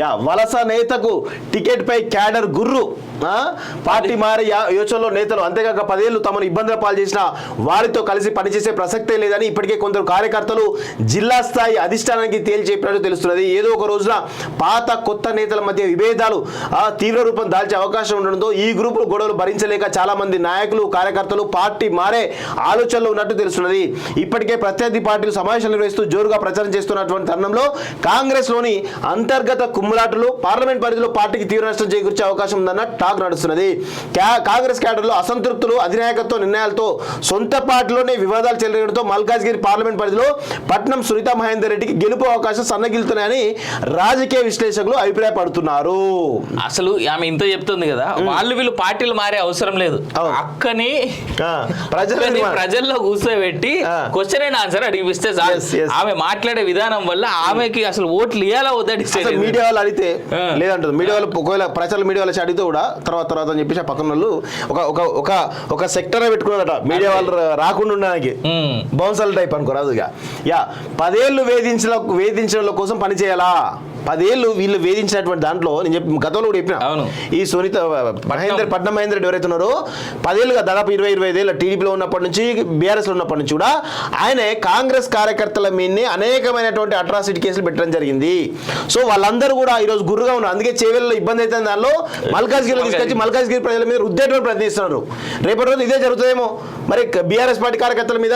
Yeah వలస నేతకు ticket పై క్యాడర్ గుర్రు. పార్టీ మారే యా- యోచనలో నేతలు అంతేకాక పదేళ్ళు తమను ఇబ్బందుల పాలు చేసిన వారితో కలిసి పనిచేసే ప్రసక్తే లేదని ఇప్పటికే కొందరు కార్యకర్తలు జిల్లా స్థాయి అధిష్టానానికి తేల్చేపినట్టు తెలుస్తున్నది. ఏదో ఒక రోజున పాత కొత్త నేతల మధ్య విభేదాలు తీవ్ర రూపం దాల్చే అవకాశం ఉండడంతో ఈ గ్రూపులు గొడవలు భరించలేక చాలా మంది నాయకులు కార్యకర్తలు పార్టీ మారే ఆలోచనలో ఉన్నట్టు తెలుస్తున్నది. ఇప్పటికే ప్రత్యర్థి పార్టీలు సమావేశాలు నిర్వహిస్తూ జోరుగా ప్రచారం చేస్తున్నటువంటి తరుణంలో కాంగ్రెస్లోని అంతర్గత కుమ్ములాటలు పార్లమెంట్ పరిధిలో పార్టీకి తీవ్ర నష్టం చేకూర్చే అవకాశం ఉందన్న టాక్ నడుస్తున్నది క్యా- కాంగ్రెస్ క్యాడర్లో అసంతృప్తులు అధినాయకత్వ నిర్ణయాలతో సొంత పార్టీలోనే వివాదాలు చెలరడంతో మల్కాజ్గిరి పార్లమెంట్ పరిధిలో పట్నం సునీత మహేందర్ రెడ్డికి గెలుపు అవకాశం సన్నగిలుతున్నాయని రాజకీయ విశ్లేషకులు అభిప్రాయపడుతున్నారు అసలు ఆమె ఇంత చెప్తుంది కదా వాళ్ళు వీళ్ళు పార్టీలు మారే అవసరం లేదు. అక్కని ప్రజల్లో కూర్చోబెట్టి. క్వశ్చన్ అండ్ ఆన్సర్ అడిగిస్తే. ఆమె మాట్లాడే విధానం వల్ల ఆమెకి అసలు ఓట్లు ఇవ్వాలా వద్దా. మీడియా వాళ్ళు అడిగితే ఆ. లేదంటుంది మీడియా వాళ్ళు ఒకవేళ ప్రచారం మీడియా వాళ్ళు అడిగితే కూడా తర్వాత తర్వాత అని చెప్పేసి ఆ పక్కన వాళ్ళు ఒక ఒక ఒక ఒక సెక్టర్ పెట్టుకున్నారట. మీడియా వాళ్ళు రాకుండా ఉండడానికి. బౌన్సల్ టైప్ అనుకోరాదు ఇక యా పదేళ్ళు వేధించిన వేధించడం కోసం పని చేయాలా? పదేళ్ళు వీళ్ళు వేధించినటువంటి దాంట్లో నేను చెప్పి గతంలో కూడా చెప్పిన. ఈ సునీత మహేందర్ పట్నం. మహేందర్ రెడ్డి ఎవరైతే ఉన్నారో పదేళ్ళుగా దాదాపు ఇరవై ఇరవై ఐదేళ్ళ టీడీపీలో ఉన్నప్పటి నుంచి బీఆర్ఎస్లో ఉన్నప్పటి నుంచి కూడా ఆయనే కాంగ్రెస్ కార్యకర్తల మీదనే అనేకమైనటువంటి అట్రాసిటీ కేసులు పెట్టడం జరిగింది. సో వాళ్ళందరూ కూడా ఈరోజు గురుగా ఉన్నారు. అందుకే చేవెళ్ళలో ఇబ్బంది అయితే దానిలో. మల్కాజ్గిరిలో తీసుకొచ్చి మల్కాజ్గిరి ప్రజల మీద రుద్దేటువంటి ప్రయత్నిస్తున్నారు రేపటి రోజు ఇదే జరుగుతుందేమో. మరి బీఆర్ఎస్ పార్టీ కార్యకర్తల మీద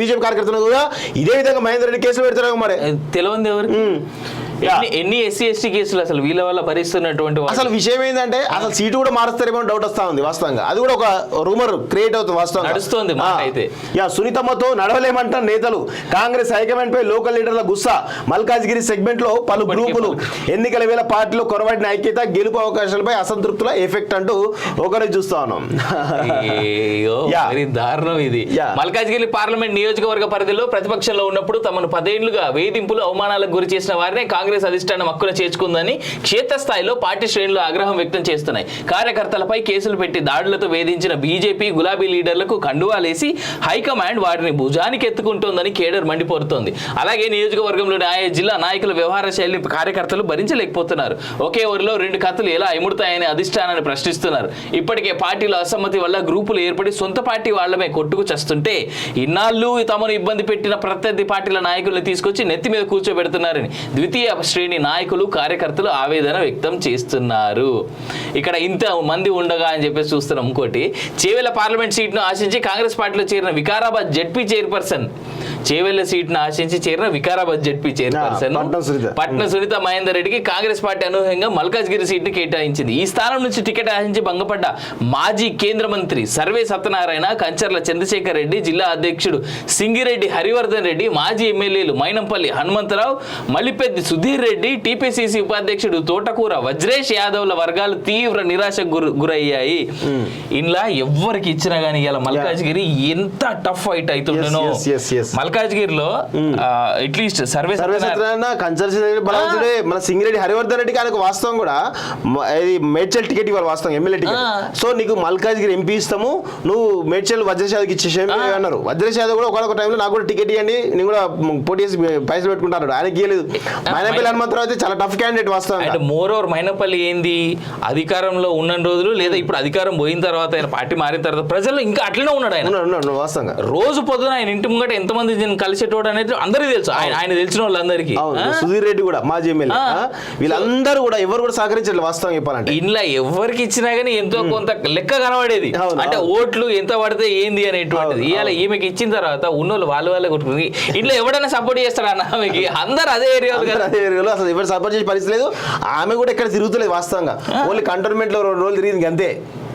బీజేపీ కార్యకర్తల కూడా ఇదే విధంగా మహేందర్ రెడ్డి కేసులు పెడతారేమో మరి. తెలియంది ఎవరు. ఎన్ని ఎస్సీ ఎస్టీ కేసులు అసలు వీళ్ళ వల్ల భరిస్తున్నటువంటి? అసలు విషయం ఏంటంటే అసలు సీటు కూడా మారుస్తారేమో డౌట్ వస్తా ఉంది వాస్తవంగా. అది కూడా ఒక రూమర్ క్రియేట్ అవుతుంది వాస్తవంగా. నడుస్తోంది ఆ. అయితే. యా సునీతమ్మతో నడవలేమంట నేతలు. కాంగ్రెస్ హైకమాండ్ పై లోకల్ లీడర్ల గుస్సా. మల్కాజ్గిరి సెగ్మెంట్లో పలు గ్రూపులు. ఎన్నికల వేళ పార్టీలో కొరబడిన ఐక్యత గెలుపు అవకాశాలపై అసంతృప్తుల ఎఫెక్ట్ అంటూ ఒకరి చూస్తా ఉన్నాం. దారుణం ఇది. మల్కాజ్గిరి పార్లమెంట్ నియోజకవర్గ పరిధిలో ప్రతిపక్షంలో ఉన్నప్పుడు తమను పదేళ్ళుగా వేధింపులు అవమానాలకు గురి చేసిన వారినే కాంగ్రెస్ అధిష్టానం హక్కున చేర్చుకుందని క్షేత్రస్థాయిలో పార్టీ శ్రేణులు ఆగ్రహం వ్యక్తం చేస్తున్నాయి. కార్యకర్తలపై కేసులు పెట్టి దాడులతో వేధించిన బీజేపీ గులాబీ లీడర్లకు కండువాలేసి హైకమాండ్ వారిని భుజానికి ఎత్తుకుంటోందని కేడర్ మండిపోరుతోంది. అలాగే నియోజకవర్గంలోని ఆయా జిల్లా నాయకుల వ్యవహార శైలిని కార్యకర్తలు భరించలేకపోతున్నారు. ఒకే ఊరిలో రెండు కథలు ఎలా ఇముడతాయని అధిష్టానాన్ని ప్రశ్నిస్తున్నారు. ఇప్పటికే పార్టీలో అసమ్మతి వల్ల గ్రూపులు ఏర్పడి సొంత పార్టీ వాళ్ళమే కొట్టుకు చేస్తుంటే ఇన్నాళ్ళు తమను ఇబ్బంది పెట్టిన ప్రత్యర్థి పార్టీల నాయకుల్ని తీసుకొచ్చి నెత్తి మీద కూర్చోబెడుతున్నారని ద్వితీయ శ్రేణి నాయకులు కార్యకర్తలు ఆవేదన వ్యక్తం చేస్తున్నారు. ఇక్కడ ఇంత మంది ఉండగా అని చెప్పేసి చూస్తున్నాం ఇంకోటి. చేవెల పార్లమెంట్ సీట్ను ఆశించి కాంగ్రెస్ పార్టీలో చేరిన వికారాబాద్ జడ్పీ చైర్పర్సన్ చేవెళ్ళ సీట్ను ఆశించి చేరిన వికారాబాద్ జడ్పీ చైర్పర్సన్. పట్నం సునీత. మహేందర్ రెడ్డికి కాంగ్రెస్ పార్టీ అనూహ్యంగా మల్కాజ్గిరి సీట్ను కేటాయించింది. ఈ స్థానం నుంచి టికెట్ ఆశించి భంగపడ్డ మాజీ కేంద్ర మంత్రి సర్వే సత్యనారాయణ కంచర్ల చంద్రశేఖర్ రెడ్డి జిల్లా అధ్యక్షుడు సింగిరెడ్డి హరివర్ధన్ రెడ్డి మాజీ ఎమ్మెల్యేలు మైనంపల్లి హనుమంతరావు మల్లిపెద్ది సుధీర్ రెడ్డి టీపీసీసీ ఉపాధ్యక్షుడు తోటకూర వజ్రేష్ యాదవ్ల వర్గాలు తీవ్ర నిరాశకు గురి గురయ్యాయి. ఇలా ఎవ్వరికి ఇచ్చినా గానీ ఇలా మల్కాజ్గిరి ఎంత టఫ్ ఫైట్ అవుతుండేనో. yes. మల్కాజ్గిరిలో అట్లీస్ట్ సర్వే సర్వే సత్యనారాయణ కంచర్సి బలవంతుడే మన సింగిరెడ్డి హరివర్ధన్ రెడ్డికి ఆయనకు వాస్తవం కూడా ఇది మేడ్చల్ టికెట్ ఇవ్వాలి వాస్తవం ఎమ్మెల్యే టికెట్. సో నీకు మల్కాజ్గిరి ఎంపీ ఇస్తాము నువ్వు మేడ్చల్ వజ్రేష్ యాదవ్కి ఇచ్చేసే అన్నారు. వజ్రేష్ యాదవ్ కూడా ఒకనొక టైంలో నాకు కూడా టికెట్ ఇవ్వండి నేను కూడా పోటీ చేసి పైసలు పెట్టుకుంటాను ఆయనకి ఇవ్వలేదు మైనపల్లి హనుమంతరావు అయితే చాలా టఫ్ క్యాండిడేట్ వాస్తవం అండ్ మోర్ ఓవర్ మైనపల్లి ఏంది? అధికారంలో ఉన్న రోజులు లేదా ఇప్పుడు అధికారం పోయిన తర్వాత ఆయన పార్టీ మారిన తర్వాత ప్రజల్లో ఇంకా అట్లనే ఉన్నాడు ఆయన. రోజు పొద్దున ఆయన ఇంటి ముంగట ఎంతమంది జనం కలిసేటోడు అనేది అందరికీ తెలుసు. ఆయన ఆయన తెలిసిన వాళ్ళందరికీ? సుధీర్ రెడ్డి కూడా మాజీ ఎమ్మెల్యే? వీళ్ళందరూ కూడా ఎవరు కూడా సహకరించలేదు వాస్తవం చెప్పాలంటే. ఇంట్లో ఎవరికి ఇచ్చినా గానీ ఎంతో కొంత లెక్క కనబడేది. అంటే. ఓట్లు ఎంత పడితే ఏంది అనేటువంటిది. ఇవాళ ఈమెకి ఇచ్చిన తర్వాత ఉన్నోళ్ళు వాళ్ళు వాళ్ళే కొట్టుకుని ఇంట్లో ఎవడైనా సపోర్ట్ చేస్తాడు అన్న ఆమెకి? అందరు అదే ఏరియాలు అదే ఏరియాలో అసలు ఎవరు సపోర్ట్ చేసే పరిస్థితి లేదు. ఆమె కూడా ఇక్కడ తిరుగుతలేదు వాస్తవంగా. ఓన్లీ కంటోన్మెంట్లో రెండు రోజులు తిరిగింది అంతే.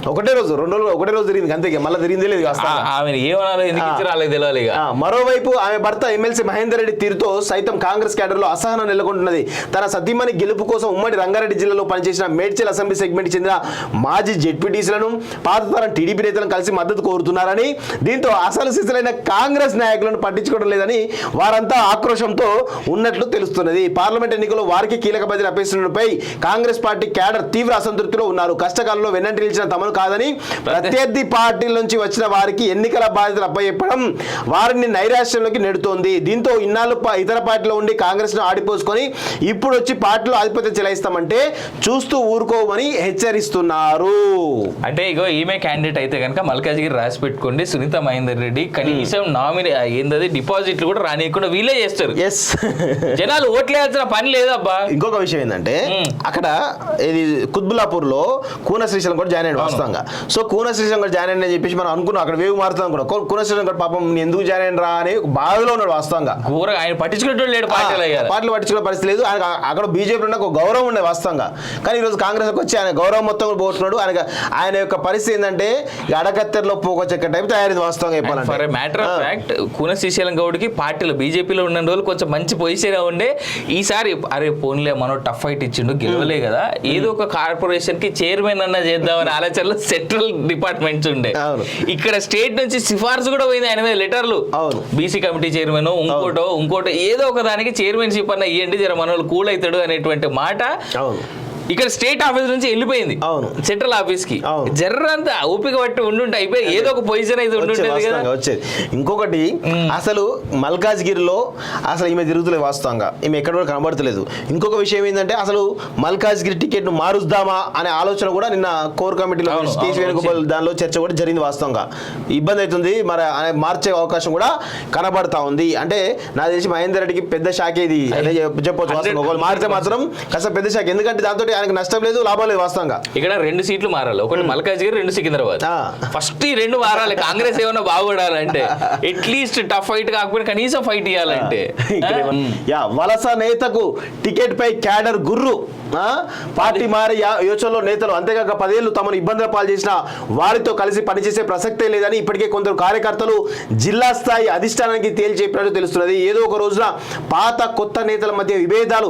ఒకటే రోజు రెండు రోజులు ఒకటే రోజు తిరిగింది అంతే మళ్ళీ తిరిగిందే లేదు వాస్తవంగా ఆ- ఆమెను ఏమనాలో ఎందుకు ఇచ్చారో వాళ్ళకి తెలియాలి మరోవైపు ఆమె భర్త ఎమ్మెల్సీ మహేందర్ రెడ్డి తీరుతో సైతం కాంగ్రెస్ క్యాడర్లో అసహనం నెలకొంటున్నది. తన సతీమణి గెలుపు కోసం ఉమ్మడి రంగారెడ్డి జిల్లాలో పనిచేసిన మేడ్చల్ అసెంబ్లీ సెగ్మెంట్ చెందిన మాజీ జెడ్పీటీసీలను పాతతరం టీడీపీ నేతలను కలిసి మద్దతు కోరుతున్నారని దీంతో అసలు సిసలైన కాంగ్రెస్ నాయకులను పట్టించుకోవడం లేదని వారంతా ఆక్రోశంతో ఉన్నట్లు తెలుస్తున్నది. పార్లమెంట్ ఎన్నికల్లో వారికి కీలక బదిలీ అప్పేస్తుండటంపై కాంగ్రెస్ పార్టీ క్యాడర్ తీవ్ర అసంతృప్తిలో ఉన్నారు. కష్టకాలంలో వెన్నంటి నిలిచిన తమను కాదని ప్రత్యర్థి పార్టీల నుంచి వచ్చిన వారికి ఎన్నికల బాధ్యతలు అప్పచెప్పడం వారిని నైరాశ్యంలోకి నెడుతోంది. దీంతో ఇన్నాళ్ళు ఇతర పార్టీలో ఉండి కాంగ్రెస్ను ఆడిపోసుకొని ఇప్పుడు వచ్చి పార్టీలో ఆధిపత్యం చెలాయిస్తామంటే చూస్తూ ఊరుకోమని హెచ్చరిస్తున్నారు. అంటే ఇగో ఈమె క్యాండిడేట్ అయితే కనుక మల్కాజ్గిరి రాసి పెట్టుకోండి. సునీత మహేందర్ రెడ్డి కనీసం నామినే ఏందది డిపాజిట్లు కూడా రానియకుండా వీళ్ళే చేస్తారు. ఎస్ జనాలు ఓట్లేయాల్సిన పని లేదబ్బా. ఇంకొక విషయం ఏంటంటే మ్మ్. అక్కడ ఇది కుత్బుల్లాపూర్లో కూన శ్రీశైలం కూడా జాయిన్ అయ్యాడు వాస్తవంగా సో కూన కూడా జాయిన్ అయ్యని చెప్పేసి మనం అనుకున్నాం. అక్కడ వేవ్ మారుతాం కూడా. కూన కూడా పాపం ఎందుకు జాయిన్ అయిన రా అని బాధలో ఉన్నాడు వాస్తవంగా. ఆయన పట్టించుకునేటోడు లేడు పార్టీలో పట్టించుకునే పరిస్థితి లేదు. ఆయన అక్కడ బీజేపీ ఉన్న ఒక గౌరవం ఉండే వాస్తవంగా. కానీ ఈరోజు కాంగ్రెస్కి వచ్చి ఆయన గౌరవం మొత్తం కూడా పోతున్నాడు. ఆయన ఆయన యొక్క పరిస్థితి ఏంటంటే అడకత్తెరలో పోక చెక్క టైప్ తయారైంది వాస్తవంగా ఫర్ మ్యాటర్ ఆఫ్ చెప్పాలంటే ఫ్యాక్ట్ కూన శ్రీశైలం గౌడ్కి పార్టీలో బీజేపీలో ఉన్న రోజులు కొంచెం మంచి పొజిషన్ ఉండే ఈసారి అరే పోన్లే మనం టఫ్ ఫైట్ ఇచ్చిండు గెలవలే కదా. ఏదో ఒక కార్పొరేషన్కి చైర్మన్ అన్న చేద్దామని ఆలోచనలో సెంట్రల్ డిపార్ట్మెంట్స్ ఉండే. ఇక్కడ స్టేట్ నుంచి సిఫార్సు కూడా పోయింది ఆయన మీద లెటర్లు. బీసీ కమిటీ చైర్మన్ ఇంకోటో ఇంకోటో ఏదో ఒక దానికి చైర్మన్షిప్ అన్న ఇవ్వండి జర మనోళ్ళు కూల్ అవుతాడు అనేటువంటి మాట ఇక్కడ స్టేట్ ఆఫీస్ నుంచి వెళ్ళిపోయింది. అవును. సెంట్రల్ ఆఫీస్కి. జర్రంతా ఓపిక పట్టి ఉండుంటే అయిపోయి ఏదో ఒక పొజిషన్ అయితే ఉండుంటది కదా. వచ్చేది. ఇంకొకటి అసలు మల్కాజ్గిరిలో అసలు ఈమె తిరుగుతలేదు వాస్తవంగా. ఈమె ఎక్కడ కూడా కనబడతలేదు. ఇంకొక విషయం ఏంటంటే అసలు మల్కాజ్గిరి టికెట్ను మారుద్దామా అనే ఆలోచన కూడా నిన్న కోర్ కమిటీలో అవును, వేణుగోపాల్ దానిలో చర్చ కూడా జరిగింది వాస్తవంగా. ఇబ్బంది అవుతుంది మరి మార్చే అవకాశం కూడా కనబడతా ఉంది. అంటే నాకు తెలిసి మహేందర్ రెడ్డికి పెద్ద షాక్ ఇది. చెప్పొచ్చు మారితే మాత్రం కాస్త పెద్ద షాక్. ఎందుకంటే దాంతో ఆయనకు నష్టం లేదు లాభం లేదు వాస్తవంగా. ఇక్కడ రెండు సీట్లు మారాలి. ఒకటి మల్కాజ్గిరి రెండు సికింద్రాబాద్. ఫస్ట్ ఈ రెండు మారాలి. కాంగ్రెస్ ఏమన్నా బాగుపడాలంటే అట్లీస్ట్ టఫ్ ఫైట్ కాకపోయినా కనీసం ఫైట్ ఇవ్వాలంటే యా వలస నేతకు టికెట్ పై క్యాడర్ గుర్రు? పార్టీ మారి యోచనలో నేతలు అంతేకాక పదేళ్ళు తమను ఇబ్బందుల పాలు చేసిన వారితో కలిసి పనిచేసే ప్రసక్తే లేదని ఇప్పటికే కొందరు కార్యకర్తలు జిల్లా స్థాయి అధిష్టానానికి తేల్చేపినట్టు తెలుస్తున్నది. ఏదో ఒక రోజున పాత కొత్త నేతల మధ్య విభేదాలు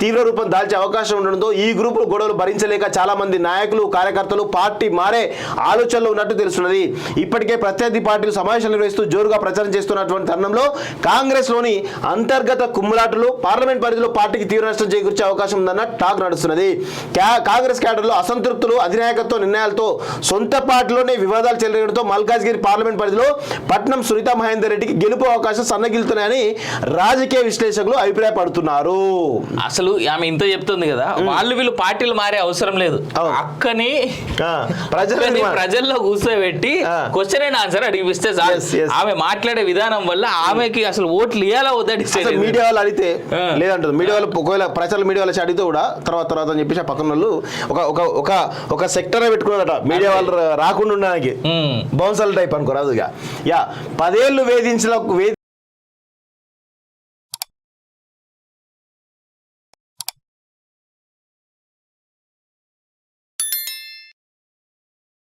తీవ్ర రూపం దాల్చే అవకాశం ఉండడంతో ఈ గ్రూపులు గొడవలు భరించలేక చాలా మంది నాయకులు కార్యకర్తలు పార్టీ మారే ఆలోచనలో ఉన్నట్టు తెలుస్తున్నది. ఇప్పటికే ప్రత్యర్థి పార్టీలు సమావేశాలు నిర్వహిస్తూ జోరుగా ప్రచారం చేస్తున్నటువంటి తరుణంలో కాంగ్రెస్లోని అంతర్గత కుమ్ములాటలు పార్లమెంట్ పరిధిలో పార్టీకి తీవ్ర నష్టం చేకూర్చే అవకాశం ఉందన్న టాక్ నడుస్తున్నది క్యా- కాంగ్రెస్ క్యాడర్లో అసంతృప్తులు అధినాయకత్వ నిర్ణయాలతో సొంత పార్టీలోనే వివాదాలు చెలరడంతో మల్కాజ్గిరి పార్లమెంట్ పరిధిలో పట్నం సునీత మహేందర్ రెడ్డికి గెలుపు అవకాశం సన్నగిలుతున్నాయని రాజకీయ విశ్లేషకులు అభిప్రాయపడుతున్నారు అసలు ఆమె ఇంత చెప్తుంది కదా వాళ్ళు వీళ్ళు పార్టీలు మారే అవసరం లేదు. అక్కని ప్రజల్లో కూర్చోబెట్టి. క్వశ్చన్ అండ్ ఆన్సర్ అడిగిస్తే. ఆమె మాట్లాడే విధానం వల్ల ఆమెకి అసలు ఓట్లు ఇవ్వాలా వద్దా మీడియా వాళ్ళు అడిగితే ఆ. లేదంటుంది మీడియా వాళ్ళు ఒకవేళ ప్రచారం మీడియా వాళ్ళు అడిగితే కూడా తర్వాత తర్వాత అని చెప్పేసి ఆ పక్కన వాళ్ళు ఒక ఒక ఒక ఒక సెక్టర్ పెట్టుకున్నారట. మీడియా వాళ్ళు రాకుండా ఉండడానికి. బౌన్సల్ టైప్ అనుకోరాదు ఇక. యా పదేళ్ళు వేధించిన వేధి